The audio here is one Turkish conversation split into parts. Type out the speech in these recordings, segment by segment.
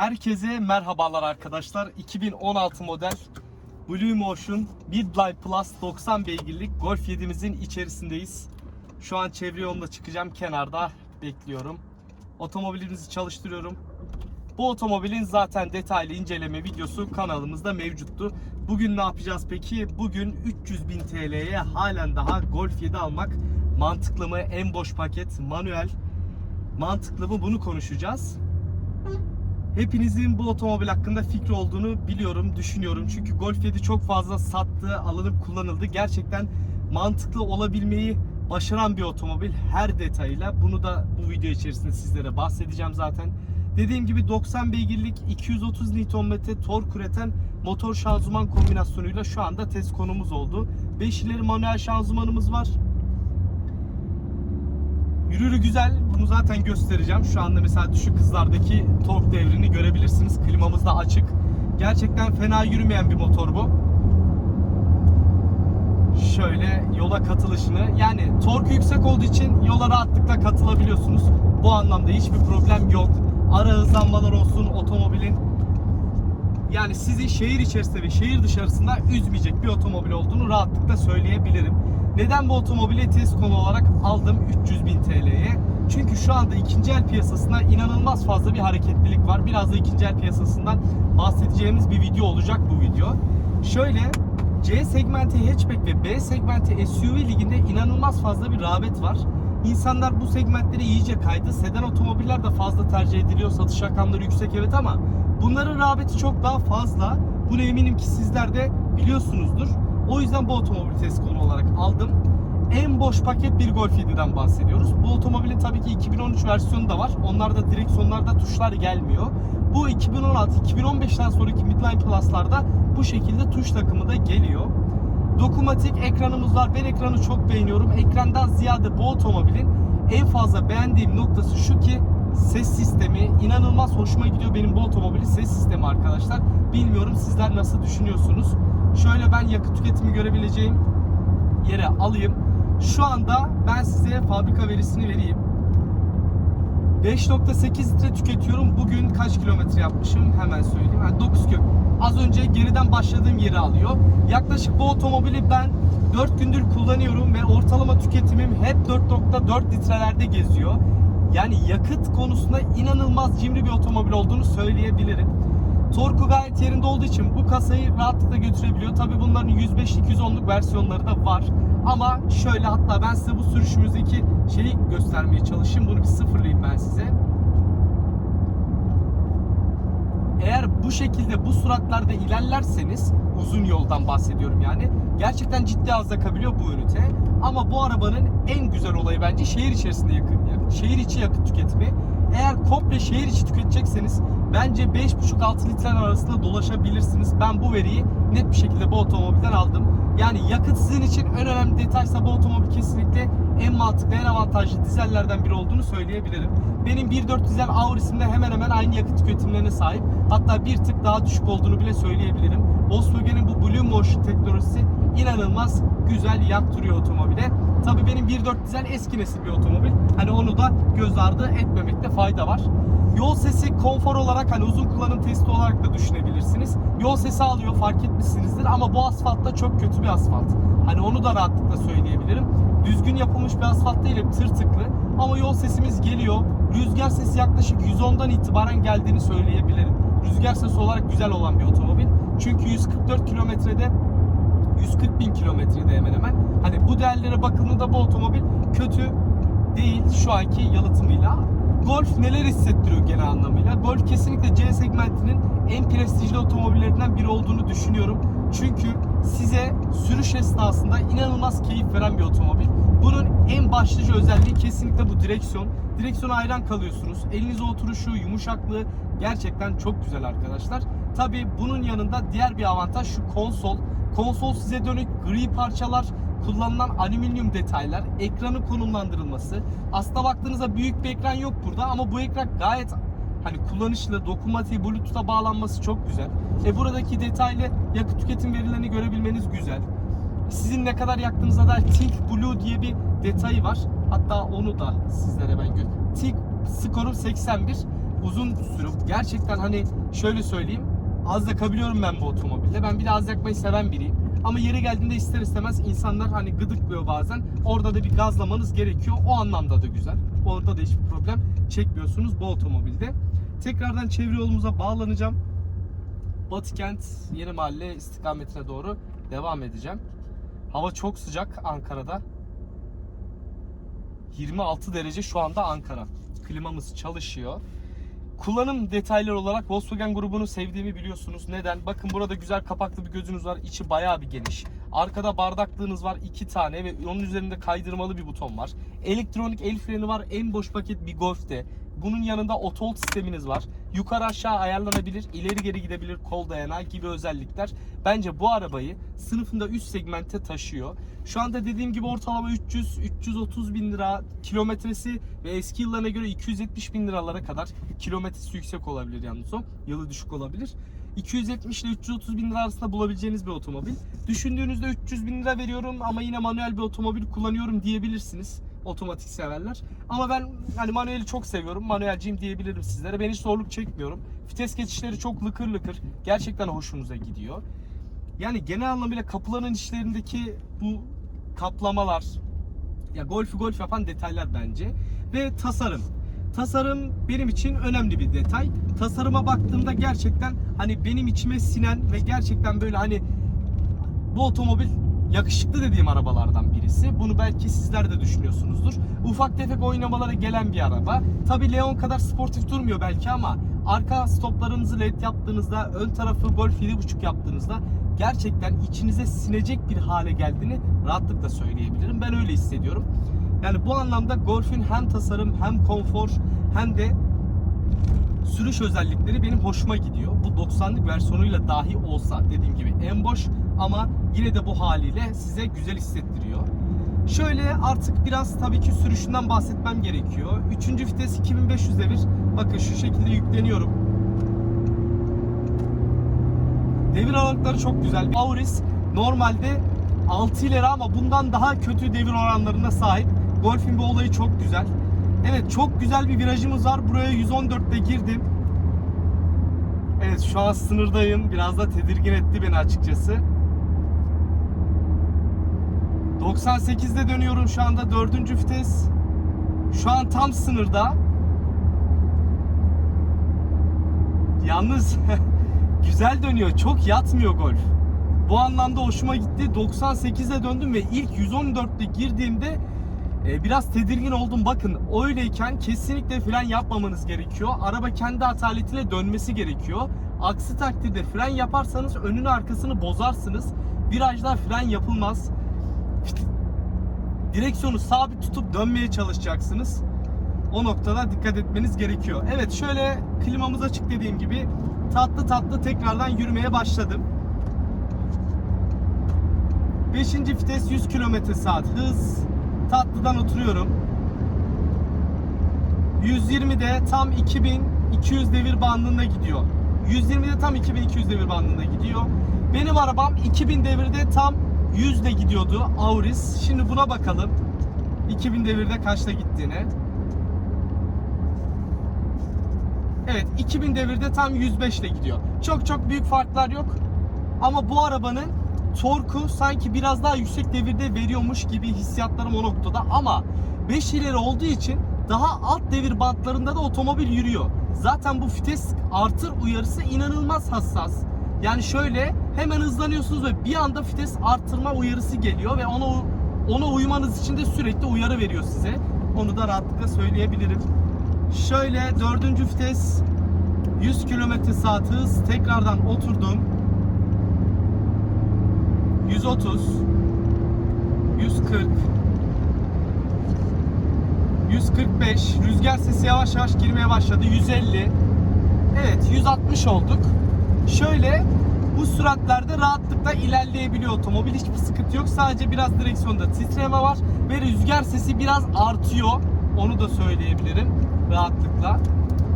Herkese merhabalar arkadaşlar. 2016 model Blue Motion Midline Plus 90 beygirlik Golf 7'imizin içerisindeyiz. Şu an çevre yolunda çıkacağım. Kenarda bekliyorum. Otomobilimizi çalıştırıyorum. Bu otomobilin zaten detaylı inceleme videosu kanalımızda mevcuttu. Bugün ne yapacağız peki? Bugün 300 bin TL'ye halen daha Golf 7 almak mantıklı mı? En boş paket, manuel mantıklı mı? Bunu konuşacağız. Hepinizin bu otomobil hakkında fikri olduğunu biliyorum, düşünüyorum. Çünkü Golf 7 çok fazla sattı, alınıp kullanıldı. Gerçekten mantıklı olabilmeyi başaran bir otomobil her detayıyla. Bunu da bu video içerisinde sizlere bahsedeceğim zaten. Dediğim gibi 90 beygirlik 230 Nm tork üreten motor şanzıman kombinasyonuyla şu anda test konumuz oldu. 5 ileri manuel şanzımanımız var. Yürürü güzel. Bunu zaten göstereceğim. Şu anda mesela düşük hızlardaki tork devrini görebilirsiniz. Klimamız da açık. Gerçekten fena yürümeyen bir motor bu. Şöyle yola katılışını yani torku yüksek olduğu için yola rahatlıkla katılabiliyorsunuz. Bu anlamda hiçbir problem yok. Ara hızlanmalar olsun otomobilin yani sizi şehir içerisinde ve şehir dışarısında üzmeyecek bir otomobil olduğunu rahatlıkla söyleyebilirim. Neden bu otomobili test konu olarak aldım 300 bin TL'ye? Çünkü şu anda ikinci el piyasasında inanılmaz fazla bir hareketlilik var. Biraz da ikinci el piyasasından bahsedeceğimiz bir video olacak bu video. Şöyle C segmenti hatchback ve B segmenti SUV liginde inanılmaz fazla bir rağbet var. İnsanlar bu segmentlere iyice kaydı. Sedan otomobiller de fazla tercih ediliyor. Satış rakamları yüksek evet ama bunların rağbeti çok daha fazla. Bunu eminim ki sizler de biliyorsunuzdur. O yüzden bu otomobili test konu olarak aldım. En boş paket bir Golf 7'den bahsediyoruz. Bu otomobilin tabii ki 2013 versiyonu da var. Onlarda direksiyonlarda tuşlar gelmiyor. Bu 2016-2015'ten sonraki Midline Plus'larda bu şekilde tuş takımı da geliyor. Dokunmatik ekranımız var. Ben ekranı çok beğeniyorum. Ekrandan ziyade bu otomobilin en fazla beğendiğim noktası şu ki ses sistemi inanılmaz hoşuma gidiyor benim bu otomobilin ses sistemi arkadaşlar. Bilmiyorum sizler nasıl düşünüyorsunuz. Şöyle ben yakıt tüketimi görebileceğim yere alayım. Şu anda ben size fabrika verisini vereyim. 5.8 litre tüketiyorum. Bugün kaç kilometre yapmışım? Hemen söyleyeyim. Yani 9 kilo. Az önce geriden başladığım yeri alıyor. Yaklaşık bu otomobili ben 4 gündür kullanıyorum ve ortalama tüketimim hep 4.4 litrelerde geziyor. Yani yakıt konusunda inanılmaz cimri bir otomobil olduğunu söyleyebilirim. Torku gayet yerinde olduğu için bu kasayı rahatlıkla götürebiliyor. Tabi bunların 105-210'luk versiyonları da var. Ama şöyle hatta ben size bu sürüşümüzdeki şeyi göstermeye çalışayım. Bunu bir sıfırlayayım ben size. Eğer bu şekilde bu suratlarda ilerlerseniz uzun yoldan bahsediyorum yani. Gerçekten ciddi az yakabiliyor bu ünite. Ama bu arabanın en güzel olayı bence şehir içerisinde yakın, şehir içi yakıt tüketimi. Eğer komple şehir içi tüketecekseniz bence 5,5-6 litreler arasında dolaşabilirsiniz. Ben bu veriyi net bir şekilde bu otomobilden aldım. Yani yakıt sizin için en önemli detaysa bu otomobil kesinlikle en mantıklı, en avantajlı dizellerden biri olduğunu söyleyebilirim. Benim 1.4 dizel Auris'imde hemen hemen aynı yakıt tüketimlerine sahip. Hatta bir tık daha düşük olduğunu bile söyleyebilirim. Volkswagen'in bu Blue Motion teknolojisi inanılmaz güzel yaktırıyor otomobile. Tabii benim 1.4 dizel eski nesil bir otomobil. Hani onu da göz ardı etmemekte fayda var. Yol sesi konfor olarak hani uzun kullanım testi olarak da düşünebilirsiniz. Yol sesi alıyor fark etmişsinizdir ama bu asfaltta çok kötü bir asfalt. Hani onu da rahatlıkla söyleyebilirim. Düzgün yapılmış bir asfalt değil hep tırtıklı ama yol sesimiz geliyor. Rüzgar sesi yaklaşık 110'dan itibaren geldiğini söyleyebilirim. Rüzgar sesi olarak güzel olan bir otomobil. Çünkü 144 kilometrede 140 bin kilometrede hemen hemen. Hani bu değerlere bakıldığında bu otomobil kötü değil şu anki yalıtımıyla. Golf neler hissettiriyor genel anlamıyla? Golf kesinlikle C segmentinin en prestijli otomobillerinden biri olduğunu düşünüyorum. Çünkü size sürüş esnasında inanılmaz keyif veren bir otomobil. Bunun en başlıca özelliği kesinlikle bu direksiyon. Direksiyona hayran kalıyorsunuz. Elinize oturuşu, yumuşaklığı gerçekten çok güzel arkadaşlar. Tabi bunun yanında diğer bir avantaj şu konsol. Konsol size dönük gri parçalar, kullanılan alüminyum detaylar, ekranın konumlandırılması. Aslında baktığınızda büyük bir ekran yok burada ama bu ekran gayet hani kullanışlı, dokunmatiği, bluetooth'a bağlanması çok güzel. E buradaki detaylı yakıt tüketim verilerini görebilmeniz güzel. Sizin ne kadar yaktığınıza dair Think Blue diye bir detayı var. Hatta onu da sizlere ben gö Think skorum 81. uzun sürüp gerçekten hani şöyle söyleyeyim az yakabiliyorum ben bu otomobilde. Ben bir de az yakmayı seven biriyim. Ama yeri geldiğinde ister istemez insanlar hani gıdıklıyor bazen. Orada da bir gazlamanız gerekiyor. O anlamda da güzel. Orada da hiçbir problem çekmiyorsunuz bu otomobilde. Tekrardan çevre yolumuza bağlanacağım. Batıkent Yeni Mahalle istikametine doğru devam edeceğim. Hava çok sıcak Ankara'da. 26 derece şu anda Ankara. Klimamız çalışıyor. Kullanım detayları olarak Volkswagen grubunu sevdiğimi biliyorsunuz. Neden? Bakın burada güzel kapaklı bir gözünüz var. İçi bayağı bir geniş. Arkada bardaklığınız var iki tane ve onun üzerinde kaydırmalı bir buton var. Elektronik el freni var. En boş paket bir Golf'te. Bunun yanında otolt sisteminiz var. Yukarı aşağı ayarlanabilir, ileri geri gidebilir, kol dayanağı gibi özellikler. Bence bu arabayı sınıfında üst segmente taşıyor. Şu anda dediğim gibi ortalama 300-330 bin lira kilometresi ve eski yıllarına göre 270 bin liralara kadar kilometresi yüksek olabilir yalnız o. Yılı düşük olabilir. 270 ile 330 bin lira arasında bulabileceğiniz bir otomobil. Düşündüğünüzde 300 bin lira veriyorum ama yine manuel bir otomobil kullanıyorum diyebilirsiniz otomatik severler. Ama ben hani manueli çok seviyorum. Manuelciyim diyebilirim sizlere. Ben hiç zorluk çekmiyorum. Vites geçişleri çok lıkır lıkır. Gerçekten hoşunuza gidiyor. Yani genel anlamıyla kapıların içlerindeki bu kaplamalar ya golfü golf yapan detaylar bence ve tasarım. Tasarım benim için önemli bir detay. Tasarıma baktığımda gerçekten hani benim içime sinen ve gerçekten böyle hani bu otomobil yakışıklı dediğim arabalardan birisi. Bunu belki sizler de düşünüyorsunuzdur. Ufak tefek oynamalara gelen bir araba. Tabi Leon kadar sportif durmuyor belki ama arka stoplarınızı led yaptığınızda, ön tarafı Golf 7.5 yaptığınızda gerçekten içinize sinecek bir hale geldiğini rahatlıkla söyleyebilirim. Ben öyle hissediyorum. Yani bu anlamda Golf'ün hem tasarım hem konfor hem de sürüş özellikleri benim hoşuma gidiyor. Bu 90'lık versiyonuyla dahi olsa dediğim gibi en boş ama yine de bu haliyle size güzel hissettiriyor. Şöyle artık biraz tabii ki sürüşünden bahsetmem gerekiyor. Üçüncü vites 2500 devir. Bakın şu şekilde yükleniyorum. Devir aralıkları çok güzel. Auris normalde 6 ileri ama bundan daha kötü devir oranlarına sahip. Golf'in bu olayı çok güzel. Evet çok güzel bir virajımız var. Buraya 114'te girdim. Evet şu an sınırdayım. Biraz da tedirgin etti beni açıkçası. 98'de dönüyorum şu anda 4. vites. Şu an tam sınırda. Yalnız güzel dönüyor. Çok yatmıyor golf. Bu anlamda hoşuma gitti. 98'e döndüm ve ilk 114'te girdiğimde e, biraz tedirgin oldum. Bakın öyleyken kesinlikle fren yapmamanız gerekiyor. Araba kendi ataletiyle dönmesi gerekiyor. Aksi takdirde fren yaparsanız önünü arkasını bozarsınız. Virajda fren yapılmaz. Direksiyonu sabit tutup dönmeye çalışacaksınız. O noktada dikkat etmeniz gerekiyor. Evet şöyle klimamız açık dediğim gibi tatlı tatlı tekrardan yürümeye başladım. 5. vites 100 km saat hız. Tatlıdan oturuyorum. 120'de tam 2200 devir bandında gidiyor. 120'de tam 2200 devir bandında gidiyor. Benim arabam 2000 devirde tam 100 de gidiyordu Auris. Şimdi buna bakalım. 2000 devirde kaçta gittiğine. Evet 2000 devirde tam 105 ile gidiyor. Çok çok büyük farklar yok. Ama bu arabanın torku sanki biraz daha yüksek devirde veriyormuş gibi hissiyatlarım o noktada. Ama 5 ileri olduğu için daha alt devir bantlarında da otomobil yürüyor. Zaten bu vites artır uyarısı inanılmaz hassas. Yani şöyle hemen hızlanıyorsunuz ve bir anda vites arttırma uyarısı geliyor ve ona ona uymanız için de sürekli uyarı veriyor size. Onu da rahatlıkla söyleyebilirim. Şöyle dördüncü vites 100 km saat hız tekrardan oturdum. 130 140 145 rüzgar sesi yavaş yavaş girmeye başladı 150 Evet 160 olduk Şöyle bu süratlerde rahatlıkla ilerleyebiliyor. Otomobil hiçbir sıkıntı yok. Sadece biraz direksiyonda titreme var ve rüzgar sesi biraz artıyor. Onu da söyleyebilirim rahatlıkla.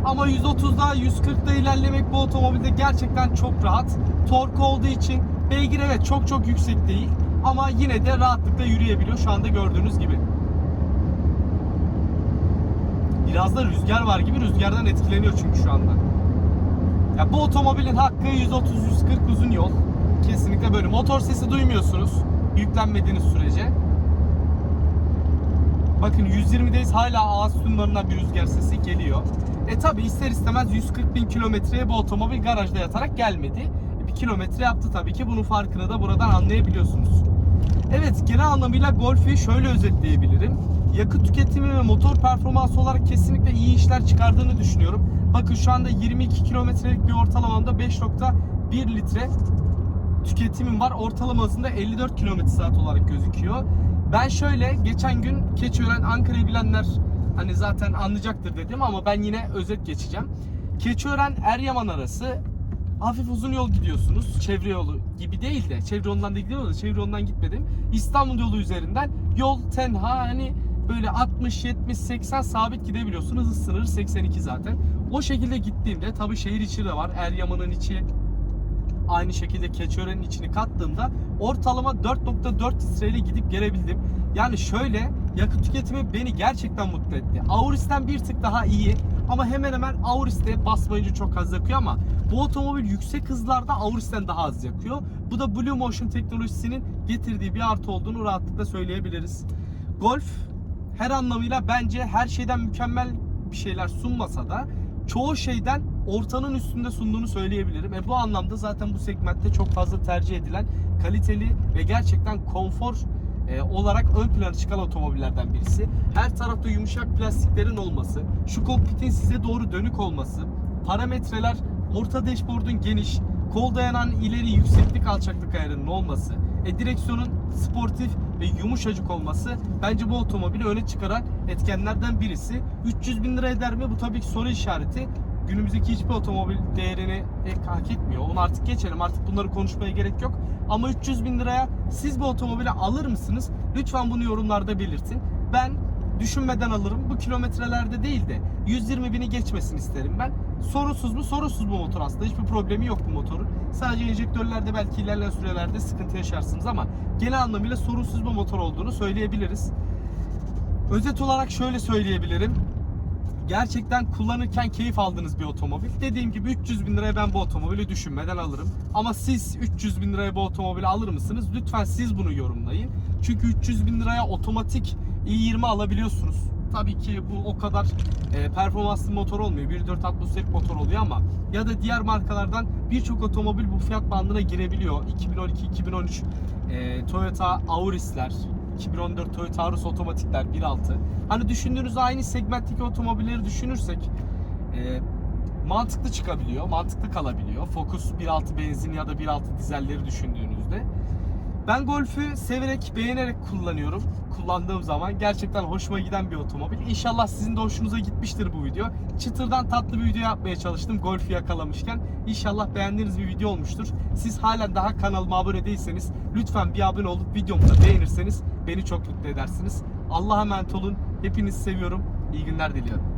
Ama 130'da 140'da ilerlemek bu otomobilde gerçekten çok rahat. Torku olduğu için Beygir evet çok çok yüksek değil ama yine de rahatlıkla yürüyebiliyor şu anda gördüğünüz gibi. Biraz da rüzgar var gibi rüzgardan etkileniyor çünkü şu anda. Ya bu otomobilin hakkı 130-140 uzun yol. Kesinlikle böyle. Motor sesi duymuyorsunuz yüklenmediğiniz sürece. Bakın 120'deyiz hala ağız sunlarından bir rüzgar sesi geliyor. E tabi ister istemez 140 bin kilometreye bu otomobil garajda yatarak gelmedi. E, bir kilometre yaptı tabii ki bunun farkını da buradan anlayabiliyorsunuz. Evet genel anlamıyla Golf'i şöyle özetleyebilirim. Yakıt tüketimi ve motor performansı olarak kesinlikle iyi işler çıkardığını düşünüyorum. Bakın şu anda 22 kilometrelik bir ortalamamda 5.1 litre tüketimim var. Ortalama hızında 54 km saat olarak gözüküyor. Ben şöyle geçen gün Keçiören Ankara'yı bilenler hani zaten anlayacaktır dedim ama ben yine özet geçeceğim. Keçiören Eryaman arası hafif uzun yol gidiyorsunuz. Çevre yolu gibi değil de çevre yolundan da gidiyoruz da çevre yolundan gitmedim. İstanbul yolu üzerinden yol tenha hani böyle 60 70 80 sabit gidebiliyorsunuz. Hız sınırı 82 zaten. O şekilde gittiğimde tabii şehir içi de var. Eryaman'ın içi aynı şekilde Keçiören'in içini kattığımda ortalama 4.4 litreyle gidip gelebildim. Yani şöyle yakıt tüketimi beni gerçekten mutlu etti. Auris'ten bir tık daha iyi ama hemen hemen Auris'te basmayınca çok az yakıyor ama bu otomobil yüksek hızlarda Auris'ten daha az yakıyor. Bu da Blue Motion teknolojisinin getirdiği bir artı olduğunu rahatlıkla söyleyebiliriz. Golf her anlamıyla bence her şeyden mükemmel bir şeyler sunmasa da çoğu şeyden ortanın üstünde sunduğunu söyleyebilirim. E bu anlamda zaten bu segmentte çok fazla tercih edilen kaliteli ve gerçekten konfor e, olarak ön plana çıkan otomobillerden birisi. Her tarafta yumuşak plastiklerin olması, şu kokpitin size doğru dönük olması, parametreler, orta dashboard'un geniş, kol dayanan ileri yükseklik alçaklık ayarının olması, e, direksiyonun sportif ve yumuşacık olması bence bu otomobili öne çıkaran etkenlerden birisi. 300 bin lira eder mi? Bu tabii ki soru işareti. Günümüzdeki hiçbir otomobil değerini e, hak etmiyor. Onu artık geçelim. Artık bunları konuşmaya gerek yok. Ama 300 bin liraya siz bu otomobili alır mısınız? Lütfen bunu yorumlarda belirtin. Ben düşünmeden alırım. Bu kilometrelerde değil de 120 bini geçmesin isterim ben. Sorusuz mu? Sorusuz bu motor aslında. Hiçbir problemi yok bu motorun. Sadece enjektörlerde belki ilerleyen sürelerde sıkıntı yaşarsınız ama genel anlamıyla sorunsuz bir motor olduğunu söyleyebiliriz. Özet olarak şöyle söyleyebilirim. Gerçekten kullanırken keyif aldığınız bir otomobil. Dediğim gibi 300 bin liraya ben bu otomobili düşünmeden alırım. Ama siz 300 bin liraya bu otomobili alır mısınız? Lütfen siz bunu yorumlayın. Çünkü 300 bin liraya otomatik i20 alabiliyorsunuz. Tabii ki bu o kadar e, performanslı motor olmuyor. 1.4 atmosferik motor oluyor ama ya da diğer markalardan birçok otomobil bu fiyat bandına girebiliyor. 2012-2013 e, Toyota Auris'ler, 2014 Toyota Auris otomatikler 1.6. Hani düşündüğünüz aynı segmentteki otomobilleri düşünürsek e, mantıklı çıkabiliyor, mantıklı kalabiliyor. Focus 1.6 benzin ya da 1.6 dizelleri düşündüğünüzde. Ben Golf'ü severek, beğenerek kullanıyorum. Kullandığım zaman gerçekten hoşuma giden bir otomobil. İnşallah sizin de hoşunuza gitmiştir bu video. Çıtırdan tatlı bir video yapmaya çalıştım Golf'ü yakalamışken. İnşallah beğendiğiniz bir video olmuştur. Siz halen daha kanalıma abone değilseniz lütfen bir abone olup videomu da beğenirseniz beni çok mutlu edersiniz. Allah'a emanet olun. Hepinizi seviyorum. İyi günler diliyorum.